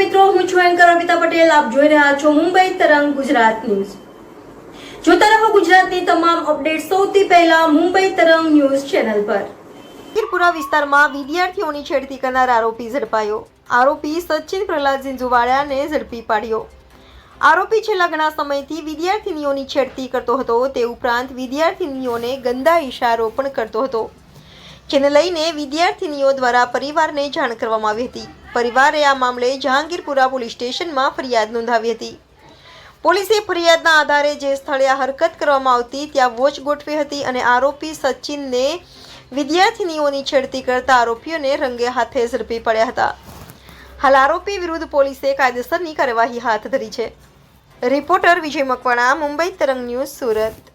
મિત્રો, હું છું એન્કર અમિતા પટેલ. આપ જોઈ રહ્યા છો મુંબઈ તરંગ ગુજરાત ન્યૂઝ. જોતા રહો ગુજરાતની તમામ અપડેટ સૌથી પહેલા મુંબઈ તરંગ ન્યૂઝ ચેનલ પર. હીરપુરા વિસ્તારમાં વિદ્યાર્થીઓની છેડતી કરનાર આરોપી ઝડપાયો. આરોપી સચિન પ્રહલાદ ઝિંઝુવાડિયાને ઝડપી પાડ્યો. આરોપી છેલ્લા ઘણા સમયથી વિદ્યાર્થીનીઓની છેડતી કરતો હતો. તે ઉપરાંત વિદ્યાર્થીનીઓને ગંદા ઇશારો પણ કરતો હતો. જેને લઈને વિદ્યાર્થીનીઓ દ્વારા પરિવારને જાણ કરવામાં આવી હતી. પરિવારે આ મામલે જહાંગીરપુરા પોલીસ સ્ટેશનમાં ફરિયાદ નોંધાવી હતી. પોલીસે ફરિયાદના આધારે જે સ્થળે આ હરકત કરવામાં આવતી ત્યાં વોચ ગોઠવી હતી અને આરોપી સચિનને વિદ્યાર્થીનીઓની છેડતી કરતા આરોપીઓને રંગે હાથે ઝડપી પડ્યા હતા. હાલ આરોપી વિરુદ્ધ પોલીસે કાયદેસરની કાર્યવાહી હાથ ધરી છે. રિપોર્ટર વિજય મકવાણા, મુંબઈ તરંગ ન્યૂઝ, સુરત.